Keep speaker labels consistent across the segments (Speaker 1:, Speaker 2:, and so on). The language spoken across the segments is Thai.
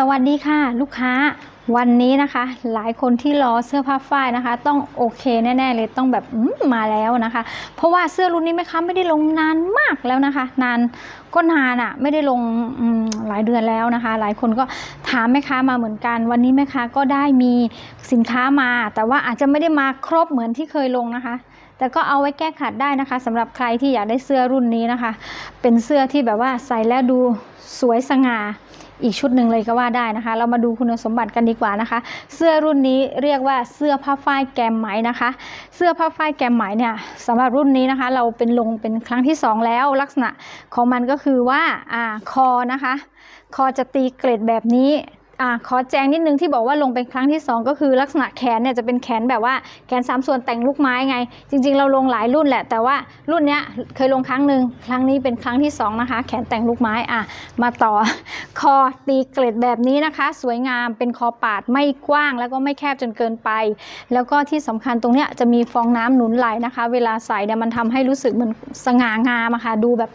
Speaker 1: สวัสดีค่ะ ลูกค้าวันนี้นะคะ หลายคนที่รอเสื้อผ้าฝ้ายนะคะ ต้องโอเคแน่ ๆ เลยต้องแบบมมาแล้วนะคะ เพราะว่าเสื้อรุ่นนี้แม่ค้าไม่ได้ลงนานมากแล้วนะคะ นานก็นานอะ่ะไม่ได้ลงหลายเดือนแล้วนะคะ หลายคนก็ถามแม่ค้ามาเหมือนกัน วันนี้แม่ค้าก็ได้มีสินค้ามา แต่ว่าอาจจะไม่ได้มาครบเหมือนที่เคยลงนะคะ แต่ก็เอาไว้แก้ขัดได้นะคะสำหรับใครที่อยากได้เสื้อรุ่นนี้นะคะ เป็นเสื้อที่แบบว่าใส่แล้วดูสวยสง่าอีกชุดหนึ่งเลยก็ว่าได้นะคะ เรามาดูคุณสมบัติกันดีกว่านะคะ เสื้อรุ่นนี้เรียกว่าเสื้อผ้าฝ้ายแกมไหมนะคะ เสื้อผ้าฝ้ายแกมไหมเนี่ยสำหรับรุ่นนี้นะคะ เราเป็นลงเป็นครั้งที่สองแล้วลักษณะของมันก็คือว่าอ่าคอนะคะ คอจะตีเกรดแบบนี้ อขอแจ้งนิดนึงที่บอกว่าลงเป็นครั้งที่ 2 ก็คือลักษณะแขนเนี่ยจะเป็นแขนแบบว่าแขนสามส่วนแต่งลูกไม้ไง จริง ๆ เราลงหลายรุ่นแหละ แต่ว่ารุ่นเนี้ยเคยลงครั้งหนึ่งครั้งนี้เป็นครั้งที่สองนะคะ แขนแต่งลูกไม้อะมาต่อ คอตีเกรดแบบนี้นะคะ สวยงามเป็นคอปาดไม่กว้าง แล้วก็ไม่แคบจนเกินไป แล้วก็ที่สำคัญตรงเนี้ยจะมีฟองน้ำหนุนไหลนะคะ เวลาใส่เนี่ยมันทำให้รู้สึกเหมือนสง่างามอะค่ะดูแบบ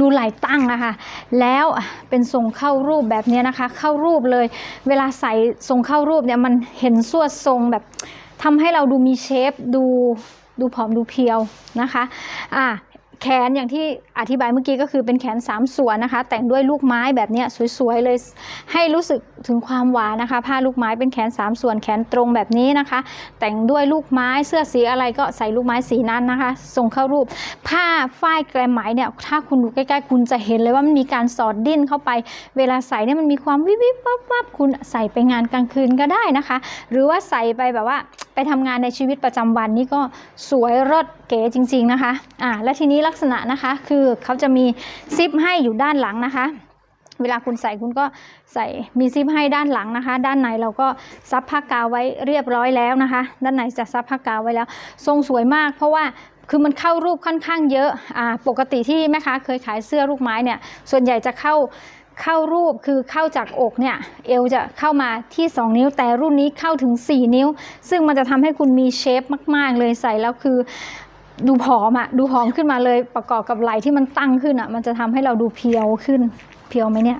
Speaker 1: ดูไหลตั้งนะคะ แล้วเป็นทรงเข้ารูปแบบนี้นะคะ เข้ารูปเลย เวลาใส่ทรงเข้ารูปเนี่ยมันเห็นสวดทรงแบบทำให้เราดูมีเชฟดูดูผอมดูเพียวนะคะ อะ แขนอย่างที่อธิบายเมื่อกี้ก็คือเป็นแขนสามส่วนนะคะ แต่งด้วยลูกไม้แบบนี้สวยๆเลยให้รู้สึกถึงความหวานนะคะ ผ้าลูกไม้เป็นแขนสามส่วนแขนตรงแบบนี้นะคะ แต่งด้วยลูกไม้เสื้อสีอะไรก็ใส่ลูกไม้สีนั้นนะคะทรงเข้ารูป ผ้าฝ้ายแกรมไหมเนี่ยถ้าคุณดูใกล้ๆ คุณจะเห็นเลยว่ามันมีการสอดดิ้นเข้าไป เวลาใส่เนี่ยมันมีความวิบวิบวับวับคุณใส่ไปงานกลางคืนก็ได้นะคะ หรือว่าใส่ไปแบบว่า ไปทำงานในชีวิตประจำวันนี่ก็สวยรสเก๋จริง ๆนะคะอ่าและทีนี้ลักษณะนะคะคือเขาจะมีซิปให้อยู่ด้านหลังนะคะ เวลาคุณใส่คุณก็ใส่มีซิปให้ด้านหลังนะคะ ด้านในเราก็ซับผ้ากาวไว้เรียบร้อยแล้วนะคะ ด้านในจะซับผ้ากาวไว้แล้ว ทรงสวยมาก เพราะว่าคือมันเข้ารูปค่อนข้างเยอะอ่าปกติที่แม่ค้าเคยขายเสื้อลูกไม้เนี่ยส่วนใหญ่จะเข้า เข้ารูปคือเข้าจากอกเนี่ยเอวจะเข้ามาที่ 2 นิ้ว แต่รุ่นนี้เข้าถึง 4 นิ้ว ซึ่งมันจะทำให้คุณมีเชฟมาก ๆ เลยใส่แล้วคือดูผอมอะดูผอมขึ้นมาเลยประกอบกับไหล่ที่มันตั้งขึ้นอะมันจะทำให้เราดูเพียวขึ้น เพียวไหมเนี่ย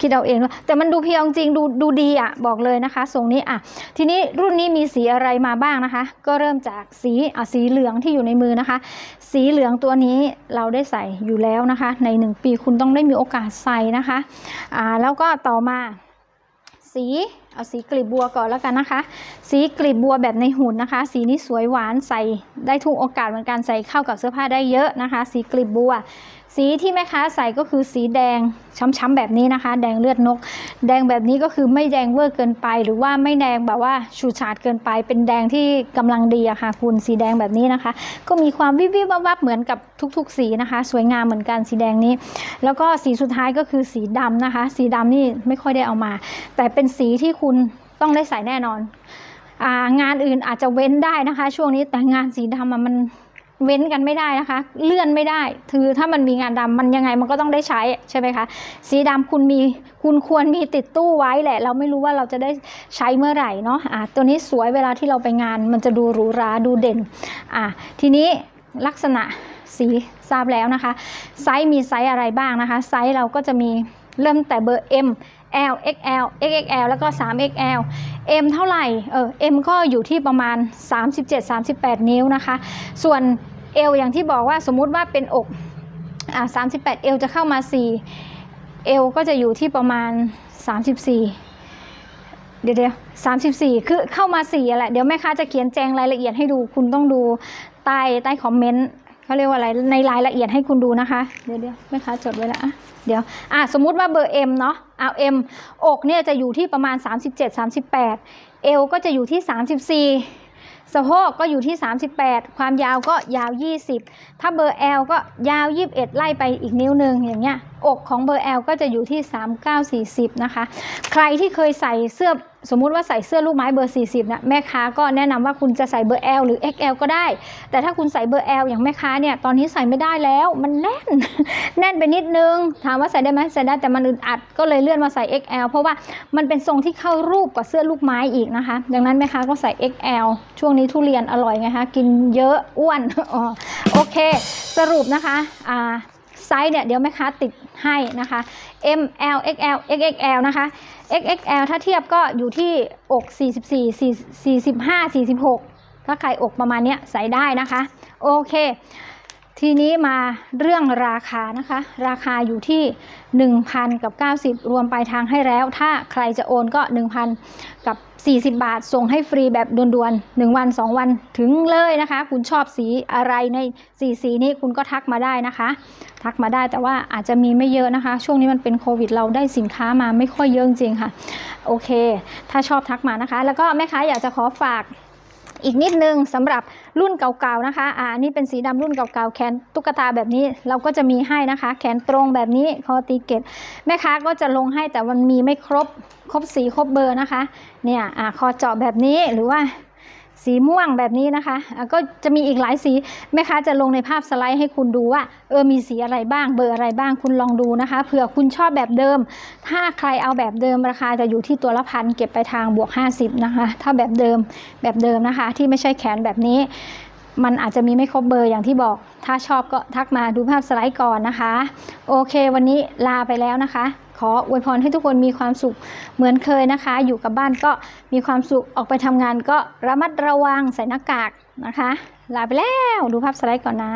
Speaker 1: คิดเอาเองว่าแต่มันดูเพียวจริงดูดูดีอะบอกเลยนะคะทรงนี้อะทีนี้รุ่นนี้มีสีอะไรมาบ้างนะคะ ก็เริ่มจากสีอะสีเหลืองที่อยู่ในมือนะคะ สีเหลืองตัวนี้เราได้ใส่อยู่แล้วนะคะ ในหนึ่งปีคุณต้องได้มีโอกาสใส่นะคะอ่าแล้วก็ต่อมาสีเอาสีกลีบบัวก่อนแล้วกันนะคะ สีกลีบบัวแบบในหุ่นนะคะ สีนี้สวยหวานใส่ได้ทุกโอกาสเหมือนกันใส่เข้ากับเสื้อผ้าได้เยอะนะคะ สีกลีบบัว สีที่แม่ค้าใส่ก็คือสีแดงช้ำๆแบบนี้นะคะ แดงเลือดนก แดงแบบนี้ก็คือไม่แดงเวอร์เกินไป หรือว่าไม่แดงแบบว่าฉูดฉาดเกินไป เป็นแดงที่กำลังดีอะค่ะคุณสีแดงแบบนี้นะคะ ก็มีความวิบวิบวับวับเหมือนกับทุกๆ สีนะคะ สวยงามเหมือนกันสีแดงนี้ แล้วก็สีสุดท้ายก็คือสีดำนะคะ สีดำนี่ไม่ค่อยได้เอามา แต่เป็นสีที่คุณต้องได้ใส่แน่นอนองานอื่นอาจจะเว้นได้นะคะ ช่วงนี้แต่งานสีดำมัน เว้นกันไม่ได้นะคะ เลื่อนไม่ได้คือถ้ามันมีงานดำมันยังไงมันก็ต้องได้ใช้ใช่ไหมคะสีดำคุณมีคุณควรมีติดตู้ไว้แหละ เราไม่รู้ว่าเราจะได้ใช้เมื่อไหร่เนาะอะตัวนี้สวยเวลาที่เราไปงาน มันจะดูหรูหราดูเด่นอะทีนี้ลักษณะสีทราบแล้วนะคะ ไซส์มีไซส์อะไรบ้างนะคะ ไซส์เราก็จะมี เริ่มแต่เบอร์ M L XL XXL แล้วก็ 3XL M เท่าไหร่เออ M ก็อยู่ที่ประมาณ 37-38 นิ้วนะคะ ส่วน L อย่างที่บอกว่าสมมุติว่าเป็นอกอ่า38 L จะเข้ามา 4 L ก็จะอยู่ที่ประมาณ 34เดี๋ยวเดี๋ยว34คือเข้ามา4อะไรเดี๋ยวแม่ค้าจะเขียนแจงรายละเอียดให้ดู คุณต้องดูใต้ใต้คอมเมนต์ เขาเรียกว่าอะไรในรายละเอียดให้คุณดูนะคะ เดี๋ยวเดี๋ยวแม่ค้าจดไว้แล้วอะเดี๋ยวอะสมมุติว่าเบอร์ M เนาะเอา M อกเนี่ยจะอยู่ที่ประมาณ 37 38 เอวก็จะอยู่ที่ 34 สะโพกก็อยู่ที่ 38 ความยาวก็ยาว 20 ถ้าเบอร์ L ก็ยาว 21 ไล่ไปอีกนิ้วหนึ่งอย่างเงี้ยอกของเบอร์ L ก็จะอยู่ที่ 39 40 นะคะ ใครที่เคยใส่เสื้อ สมมุติว่าใส่เสื้อลูกไม้เบอร์ 40นะแม่ค้าก็แนะนำว่าคุณจะใส่เบอร์ L หรือ XL ก็ได้ แต่ถ้าคุณใส่เบอร์ L อย่างแม่ค้าเนี่ยตอนนี้ใส่ไม่ได้แล้วมันแน่น แน่นไปนิดนึง ถามว่าใส่ได้ไหมใส่ได้แต่มันอึดอัดก็เลยเลื่อนมาใส่ XL เพราะว่ามันเป็นทรงที่เข้ารูปกับเสื้อลูกไม้อีกนะคะ ดังนั้นแม่ค้าก็ใส่ XL ช่วงนี้ทุเรียนอร่อยไงคะกินเยอะอ้วนโอเค สรุปนะคะอ่า ไซส์เนี่ยเดี๋ยวแม่ค้าติดให้นะคะ M L X L X X L นะคะ X X L ถ้าเทียบก็อยู่ที่อก 44 4 45 46 ถ้าใครอกประมาณเนี้ยใส่ได้นะคะ โอเค ทีนี้มาเรื่องราคานะคะ ราคาอยู่ที่ 1,000 กับ 90 รวมปลายทางให้แล้ว ถ้าใครจะโอนก็ 1,000 กับ 40 บาท ส่งให้ฟรีแบบด่วนๆ 1 วัน 2 วันถึงเลยนะคะ คุณชอบสีอะไรในสีสีนี้คุณก็ทักมาได้นะคะ ทักมาได้แต่ว่าอาจจะมีไม่เยอะนะคะ ช่วงนี้มันเป็นโควิด เราได้สินค้ามาไม่ค่อยเยอะจริงค่ะ โอเค ถ้าชอบทักมานะคะ แล้วก็แม่ค้าอยากจะขอฝาก อีกนิดนึงสำหรับรุ่นเก่าๆนะคะอ่านี่เป็นสีดำรุ่นเก่าๆแขนตุ๊กตาแบบนี้เราก็จะมีให้นะคะ แขนตรงแบบนี้คอตีเกตแม่ค้าก็จะลงให้แต่มันมีไม่ครบครบสีครบเบอร์นะคะเนี่ยอ่าคอเจาะแบบนี้หรือว่า สีม่วงแบบนี้นะคะ ก็จะมีอีกหลายสีแม่ค้าจะลงในภาพสไลด์ให้คุณดูว่าเออมีสีอะไรบ้างเบอร์อะไรบ้างคุณลองดูนะคะเผื่อคุณชอบแบบเดิม ถ้าใครเอาแบบเดิมราคาจะอยู่ที่ตัวละพันเก็บไปทางบวก 50 นะคะ ถ้าแบบเดิมแบบเดิมนะคะ ที่ไม่ใช่แขนแบบนี้ มันอาจจะมีไม่ครบเบอร์อย่างที่บอก ถ้าชอบก็ทักมาดูภาพสไลด์ก่อนนะคะ โอเค วันนี้ลาไปแล้วนะคะ ขออวยพรให้ทุกคนมีความสุขเหมือนเคยนะคะ อยู่กับบ้านก็มีความสุขออกไปทำงานก็ระมัดระวังใส่หน้ากากนะคะ ลาไปแล้วดูภาพสไลด์ก่อนนะ